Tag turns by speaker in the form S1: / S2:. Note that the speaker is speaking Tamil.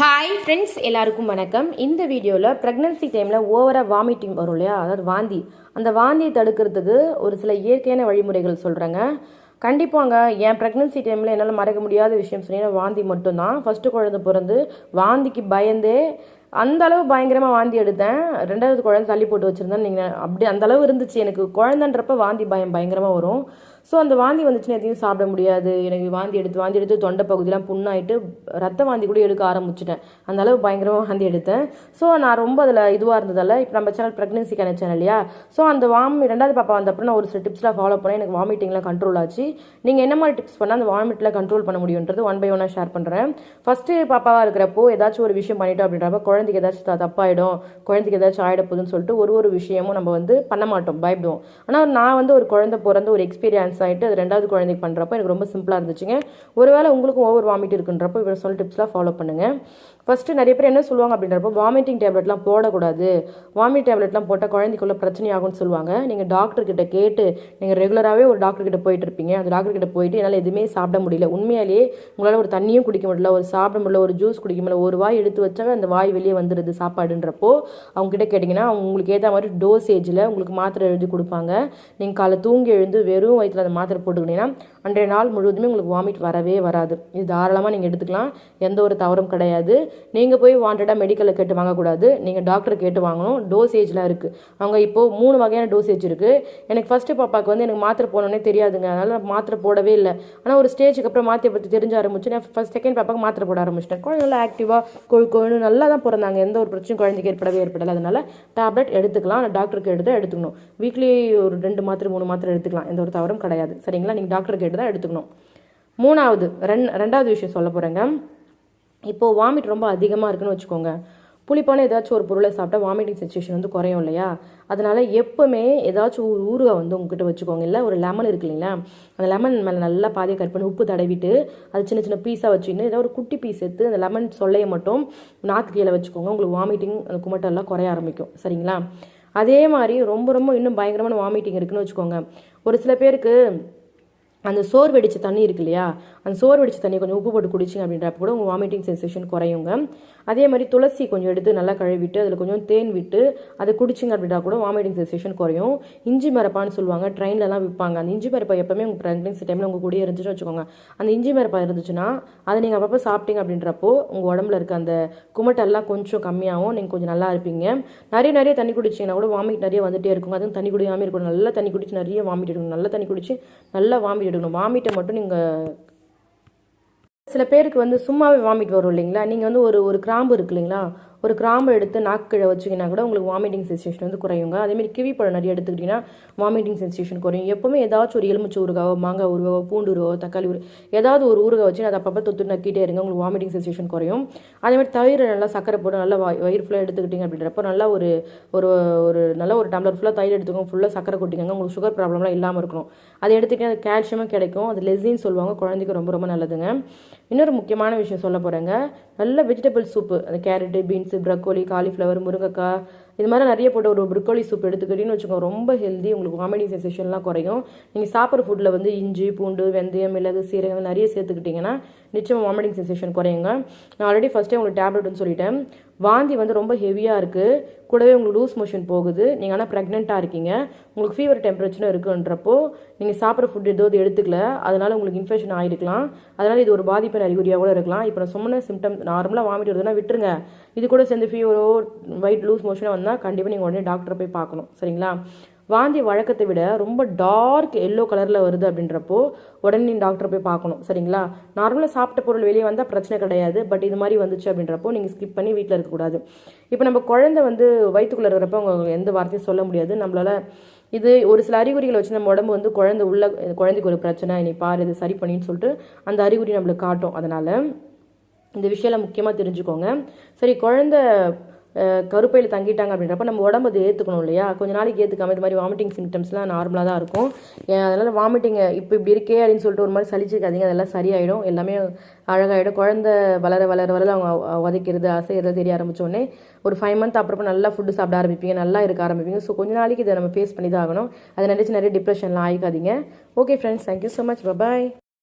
S1: ஹாய் ஃப்ரெண்ட்ஸ் எல்லாருக்கும் வணக்கம். இந்த வீடியோவில் ப்ரெக்னன்சி டைமில் ஓவராக வாமிட்டிங் வரும் இல்லையா? அதாவது வாந்தி. அந்த வாந்தியை தடுக்கிறதுக்கு ஒரு சில இயற்கையான வழிமுறைகள் சொல்கிறேங்க கண்டிப்பாங்க என் ப்ரெக்னன்சி டைமில் என்னால் மறக்க முடியாத விஷயம் சொன்னீங்கன்னா வாந்தி மட்டும்தான். ஃபஸ்ட்டு குழந்தை பிறந்து வாந்திக்கு பயந்தே அந்த அளவு பயங்கரமாக வாந்தி எடுத்தேன். ரெண்டாவது குழந்தை தள்ளி போட்டு வச்சுருந்தேன் நீங்கள் அப்படி அந்த அளவு இருந்துச்சு. எனக்கு குழந்தைன்றப்ப வாந்தி பயம் பயங்கரமாக வரும். ஸோ அந்த வாந்தி வந்துச்சுன்னா எதையும் சாப்பிட முடியாது. எனக்கு வாந்தி எடுத்து வாந்தி எடுத்து தொண்டை பகுதியெலாம் புண்ணாயிட்டு ரத்த வாந்தி கூட எடுக்க ஆரம்பிச்சிட்டேன். அந்த அளவு பயங்கரமாக வாந்தி எடுத்தேன். ஸோ நான் ரொம்ப அதில் இதுவாக இருந்ததால் இப்போ நம்ம சேனல் ப்ரெக்னன்சிக்கான சேனல் இல்லையா? ஸோ அந்த வாமி ரெண்டாவது பாப்பா வந்தப்போ நான் ஒரு சில டிப்ஸ்லாம் ஃபாலோ பண்ணேன். எனக்கு வாமிட்டிங்லாம் கண்ட்ரோல் ஆச்சு. நீங்கள் என்ன மாதிரி டிப்ஸ் பண்ணால் அந்த வாமிட்டில் கண்ட்ரோல் பண்ண முடியுன்றது ஒன் பை ஒன்னாக ஷேர் பண்ணுறேன் ஃபஸ்ட்டு பாப்பாவாக இருக்கிறப்போ ஏதாச்சும் ஒரு விஷயம் பண்ணிட்டோம் அப்படின்றப்ப குழந்தைக்கு ஏதாச்சும் த- தப்பாயிடும் குழந்தைக்கு ஏதாச்சும் ஆகிட போகுதுன்னு சொல்லிட்டு ஒரு ஒரு விஷயமும் நம்ம வந்து பண்ண மாட்டோம் பயப்படுவோம். ஆனால் நான் வந்து ஒரு குழந்தை பிறந்த ஒரு எக்ஸ்பீரியன்ஸ் ஆகிட்டு அது ரெண்டாவது குழந்தைக்கு பண்ணுறப்போ எனக்கு ரொம்ப சிம்பிளாக இருந்துச்சுங்க. ஒருவேளை உங்களுக்கும் ஓவர் வாமிட் இருக்குன்றப்போ இவர் சொல்ல டிப்ஸ்லாம் ஃபாலோ பண்ணுங்கள் ஃபஸ்ட்டு நிறைய பேர் என்ன சொல்லுவாங்க அப்படின்றப்போ வாமிட்டிங் டேப்லெட்லாம் போடக்கூடாது. வாமிட் டேப்லெட்லாம் போட்டால் குழந்தைக்குள்ள பிரச்சனை ஆகும்னு சொல்லுவாங்க. நீங்கள் டாக்டர்கிட்ட கேட்டு நீங்கள் ரெகுலராகவே ஒரு டாக்டர்கிட்ட போயிட்டு இருப்பீங்க. அந்த டாக்டர்கிட்ட போயிட்டு என்னால் எதுவுமே சாப்பிட முடியல. உண்மையாலேயே உங்களால் ஒரு தண்ணியும் குடிக்க முடியல ஒரு சாப்பிட முடியல ஒரு ஜூஸ் குடிக்க முடியல. ஒரு வாய் எடுத்து வச்சாவே அந்த வாய் வெளியே வந்துடுது சாப்பாடுன்றப்போ அவங்க கிட்ட கேட்டிங்கன்னா அவங்க உங்களுக்கு ஏற்ற மாதிரி டோசேஜில் உங்களுக்கு மாத்திரை எழுதி கொடுப்பாங்க. நீங்கள் காலை தூங்கி எழுந்து வெறும் வயிற்றில் அந்த மாத்திரை போட்டுக்கிட்டீங்கன்னா அன்றைய நாள் முழுவதுமே உங்களுக்கு வாமிட் வரவே வராது. இது தாராளமாக நீங்கள் எடுத்துக்கலாம். எந்த ஒரு தவறும் கிடையாது. நீங்கள் போய் வாண்டடாக மெடிக்கலில் கேட்டு வாங்கக்கூடாது. நீங்கள் டாக்டர் கேட்டு வாங்கணும். டோசேஜ்லாம் இருக்குது அவங்க இப்போது மூணு வகையான டோசேஜ் இருக்குது எனக்கு ஃபஸ்ட்டு பாப்பாவுக்கு வந்து எனக்கு மாத்திரை போனோன்னே தெரியாதுங்க. அதனால் மாத்திரை போடவே இல்லை. ஆனால் ஒரு ஸ்டேஜுக்கு அப்புறம் மாத்திரை பற்றி தெரிஞ்ச ஆரம்பிச்சு நான் ஃபஸ்ட் செகண்ட் பாப்பாவுக்கு மாத்திரை போட ஆரம்பிச்சிட்டேன். குழந்தை நல்லா ஆக்டிவாக கொழு கொழுன்னு நல்லா தான் பிறந்தாங்க. எந்த ஒரு பிரச்சனையும் குழந்தைக்கு ஏற்படவே ஏற்படலை. அதனால டேப்லெட் எடுத்துக்கலாம். நான் டாக்டருக்கு எடுத்து எடுத்துக்கணும். வீக்லி ஒரு ரெண்டு மாத்திரை மூணு மாத்திரை எடுத்துக்கலாம். எந்த ஒரு தவறும் கிடையாது. சரிங்களா? நீங்கள் டாக்டருக்கு எடுத்து தான் எடுத்துக்கணும். மூணாவது ரெண் ரெண்டாவது விஷயம் சொல்ல போகிறேங்க இப்போது வாமிட் ரொம்ப அதிகமாக இருக்குன்னு வச்சுக்கோங்க. புளிப்பான ஏதாச்சும் ஒரு பொருளை சாப்பிட்டா வாமிட்டிங் சுச்சுவேஷன் வந்து குறையும் இல்லையா? அதனால் எப்போவுமே ஏதாச்சும் ஒரு ஊறுகாய் வந்து உங்ககிட்ட வச்சுக்கோங்க. இல்லை ஒரு லெமன் இருக்கு இல்லைங்களா? அந்த லெமன் மேலே நல்லா பாதியை கட் பண்ணி உப்பு தடவிட்டு அது சின்ன சின்ன பீஸாக வச்சுக்கிட்டு ஏதாவது ஒரு குட்டி பீஸ் எடுத்து அந்த லெமன் சொல்லையை மட்டும் நாக்கு கீழே வச்சுக்கோங்க. உங்களுக்கு வாமிட்டிங் அந்த குமட்டெல்லாம் குறைய ஆரம்பிக்கும். சரிங்களா? அதே மாதிரி ரொம்ப ரொம்ப இன்னும் பயங்கரமான வாமிட்டிங் இருக்குன்னு வச்சுக்கோங்க. ஒரு சில பேருக்கு அந்த சோறு வெடிச்ச தண்ணி இருக்கு இல்லையா அந்த சோறு வெடிச்ச தண்ணி கொஞ்சம் உப்பு போட்டு குடிச்சிங்க அப்படின்றப்ப கூட உங்கள் வாமிட்டிங் சென்சேஷன் குறையுங்க. அதே மாதிரி துளசி கொஞ்சம் எடுத்து நல்லா கழுவிட்டு அதில் கொஞ்சம் தேன் விட்டு அதை குடிச்சிங்க அப்படின்னா கூட வாமிட்டிங் சென்சேஷன் குறையும். இஞ்சி மரப்பான்னு சொல்லுவாங்க ட்ரெயின்லலாம் விற்பாங்க அந்த இஞ்சி மரப்பா எப்பவுமே உங்கள் ப்ரெக்னன்சி டைமில் உங்கள் கூட இருந்துச்சுன்னு வச்சுக்கோங்க. அந்த இஞ்சி மரப்பா இருந்துச்சுன்னா அதை நீங்கள் அப்பப்போ சாப்பிட்டீங்க அப்படின்றப்போ உங்கள் உடம்புல இருக்க அந்த குமட்டெல்லாம் கொஞ்சம் கம்மியாகும். நீங்கள் கொஞ்சம் நல்லா இருப்பீங்க. நிறைய நிறைய தண்ணி குடிச்சிங்கன்னா கூட வாமிட் நிறைய வந்துட்டே இருக்கும் அதுவும் தண்ணி குடிக்காமல் இருக்கணும். நல்லா தண்ணி குடிச்சு நிறைய வாமிட் எடுக்கணும். நல்லா தண்ணி குடிச்சு நல்லா வாமிட் எடுக்கணும். வாமிட்டை மட்டும் நீங்கள் சில பேருக்கு வந்து சும்மாவே வாமிட் வரும் இல்லைங்களா? நீங்கள் வந்து ஒரு ஒரு கிராம்பு இருக்கு இல்லைங்களா? ஒரு கிராம்பு எடுத்து நாக்கு கீழே வச்சிங்கன்னா கூட உங்களுக்கு வாமிட்டிங் சென்சேஷன் வந்து குறையுங்க. அதேமாதிரி கிவி பழம் நிறைய எடுத்துக்கிட்டிங்கன்னா வாமிட்டிங் சென்சேஷன் குறையும். எப்போவுமே ஏதாச்சும் ஒரு எலுமிச்சை ஊறுகாவோ மாங்காய் ஊறுகாவோ பூண்டு ஊறுகாவோ தக்காளி ஊறு ஏதாவது ஒரு ஊறுகாய் வச்சு அதை அப்பப்போ தொத்து நக்கிட்டே இருங்க. உங்களுக்கு வாமிட்டிங் சென்சேஷன் குறையும். அதே மாதிரி தயிர் நல்லா சக்கரை போட்டு நல்லா வயிறு ஃபுல்லாக எடுத்துக்கிட்டீங்க அப்படின்றப்போ நல்லா ஒரு ஒரு ஒரு நல்ல ஒரு டம்ளர் ஃபுல்லாக தயிர் எடுத்துக்கோங்க. ஃபுல்லாக சக்கரை கொட்டிக்கோங்க. உங்களுக்கு சுகர் ப்ராப்ளம்லாம் இல்லாமல் இருக்கணும். அதை எடுத்துக்கிட்டே அது கால்சியமும் கிடைக்கும். அது லெசின்னு சொல்லுவாங்க. குழந்தைக்கு ரொம்ப ரொம்ப நல்லதுங்க. இன்னொரு முக்கியமான விஷயம் சொல்ல போகிறேங்க நல்ல வெஜிடபிள் சூப்பு அந்த கேரட்டு பீன்ஸ் ப்ரக்கோலி காலிஃப்ளவர் முருங்கைக்காய் இது மாதிரி நிறைய போட்ட ஒரு ப்ரிக்கோலி சூப் எடுத்துக்கிட்டீங்கன்னு வச்சுக்கோங்க ரொம்ப ஹெல்தி உங்களுக்கு வாமிட்டிங் சென்சேஷன்லாம் குறையும். நீங்கள் சாப்பிட்ற ஃபுட்டில் வந்து இஞ்சி பூண்டு வெந்தயம் மிளகு சீரகம் நிறைய சேர்த்துக்கிட்டிங்கன்னா நிச்சயமாக வாமிட்டிங் சென்சேஷன் குறையுங்க. நான் ஆல்ரெடி ஃபஸ்ட்டே உங்களுக்கு டேப்லெட்னு சொல்லிட்டேன். வாந்தி வந்து ரொம்ப ஹெவியாக இருக்குது கூடவே உங்களுக்கு லூஸ் மோஷன் போகுது. நீங்கள் ஆனால் ப்ரெக்னெண்ட்டாக இருக்கீங்க. உங்களுக்கு ஃபீவர் டெம்பரேச்சரும் இருக்குன்றப்போ நீங்கள் சாப்பிட்ற ஃபுட் ஏதோ எடுத்துக்கல. அதனால் உங்களுக்கு இன்ஃபெக்ஷன் ஆகிருக்கலாம் அதனால் இது ஒரு பாதிப்பின் அறிகுறியாக கூட இருக்கலாம். இப்போ நான் சொன்ன சிம்டம் நார்மலாக வாமிட் வருதுன்னா விட்டுருங்க. இது கூட சேர்ந்து ஃபீவரோ வைட் லூஸ் மோஷனாக வந்தால் கண்டிப்பாக நீங்கள் உடனே டாக்டரை போய் பார்க்கணும். சரிங்களா? வாந்தி வழக்கத்தை விட ரொம்ப டார்க் எல்லோ கலரில் வருது அப்படின்றப்போ உடனே நீங்கள் டாக்டரை போய் பார்க்கணும். சரிங்களா? நார்மலாக சாப்பிட்ட பொருள் வெளியே வந்தால் பிரச்சனை கிடையாது. பட் இது மாதிரி வந்துச்சு அப்படின்றப்போ நீங்கள் ஸ்கிப் பண்ணி வீட்டில் இருக்கக்கூடாது. இப்போ நம்ம குழந்தை வந்து வயிற்றுக்குள்ளே இருக்கிறப்ப அவங்க எந்த வார்த்தையும் சொல்ல முடியாது. நம்மளால இது ஒரு சில அறிகுறிகளை வச்சு நம்ம உடம்பு வந்து குழந்தை உள்ள குழந்தைக்கு ஒரு பிரச்சனை நீ பாரு இது சரி பண்ணின்னு சொல்லிட்டு அந்த அறிகுறி நம்மளுக்கு காட்டும். அதனால் இந்த விஷயம்லாம் முக்கியமாக தெரிஞ்சுக்கோங்க. சரி குழந்தை கருப்பையில் தங்கிட்டாங்க அப்படின்றப்ப நம்ம உடம்பு அதை ஏற்றுக்கணும் இல்லையா? கொஞ்ச நாளைக்கு ஏற்றுக்காம இது மாதிரி வாமிட்டிங் சிம்டம்ஸ்லாம் நார்மலாக தான் இருக்கும். அதனால் வாமிட்டிங் இப்போ இப்படி இருக்கே அப்படின்னு சொல்லிட்டு ஒரு மாதிரி சளிச்சிருக்காதீங்க அதெல்லாம் சரியாயிடும். எல்லாமே அழகாயிடும். குழந்த வளர வளர வளர அவங்க உதைக்கிறது அசைகிறது தெரிய ஆரம்பித்தோடனே ஒரு ஃபைவ் மந்த் அப்புறம் நல்லா ஃபுட்டு சாப்பிட ஆரம்பிப்பீங்க. நல்லா இருக்க ஆரம்பிப்பீங்க. ஸோ கொஞ்ச நாளைக்கு இதை நம்ம ஃபேஸ் பண்ணி தான் ஆகணும். அதை நினச்சி நிறைய டிப்ரெஷன்லாம் ஆகிக்காதீங்க okay friends thank you so much bye bye